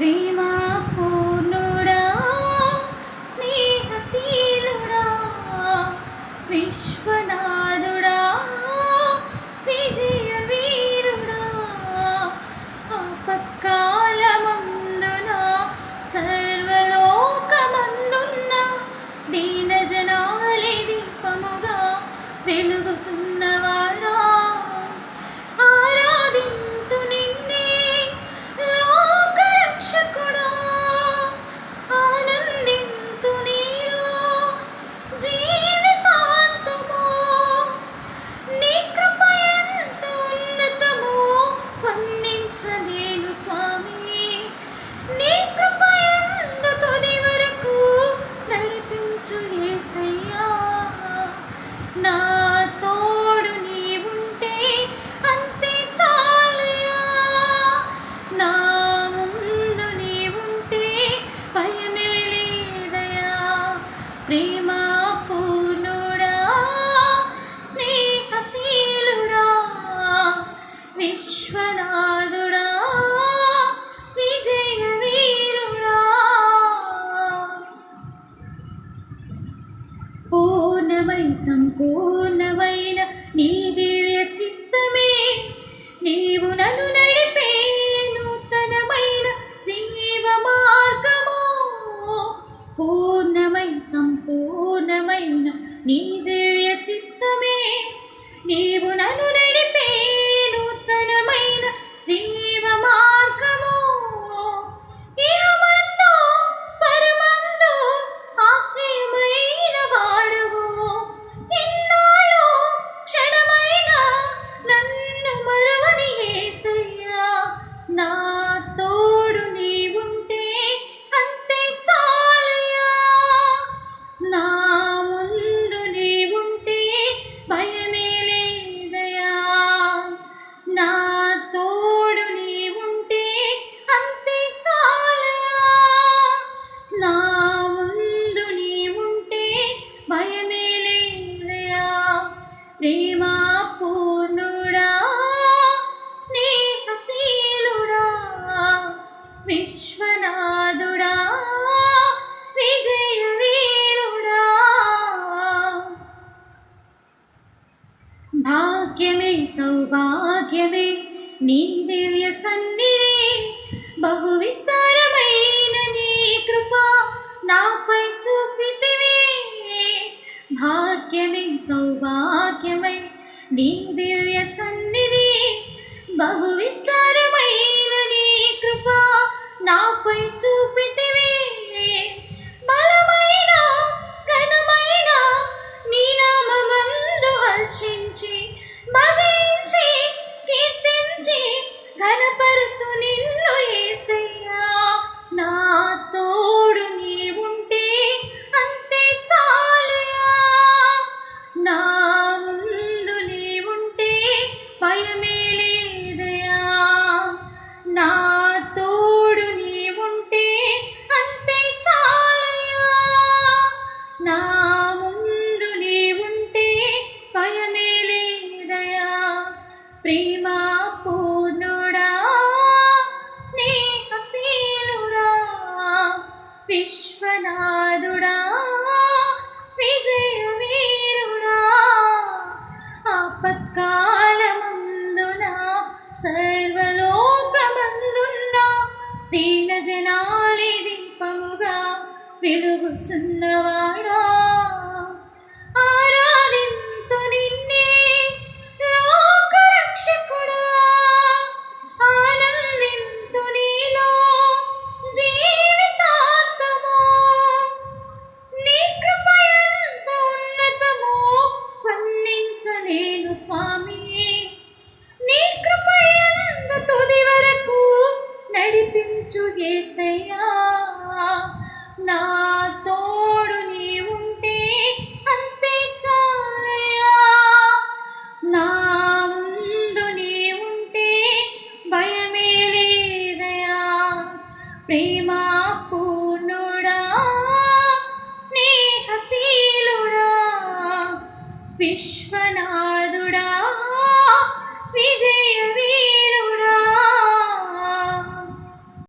Prima ho Vishwanath పూర్ణమై సంపూర్ణమైన నీ దివ్య చిత్తమే. నీవు నన్ను విశ్వనాథుడా విజయ వీరుడా. భాగ్యమే సౌభాగ్యమే నీ దివ్య సన్నిధి. బహు విస్తారమైన నీ కృప నాపై చూపితివి. భాగ్యమే సౌభాగ్యమే నీ దివ్య way to be విశ్వనాథుడా విజయవీరుడా ఆపత్కాలమందున సర్వలోకమందున్న దీన జనాలి దీపముగా వెలుగుచున్నవాడా. యేసు ఏసయ్యా నా తోడు నీ ఉంటే అంతే చాలయ్యా. నా ముందు నీ ఉంటే భయమే లేదయా ప్రేమ పూర్ణుడా స్నేహశీలుడా విశ్వనా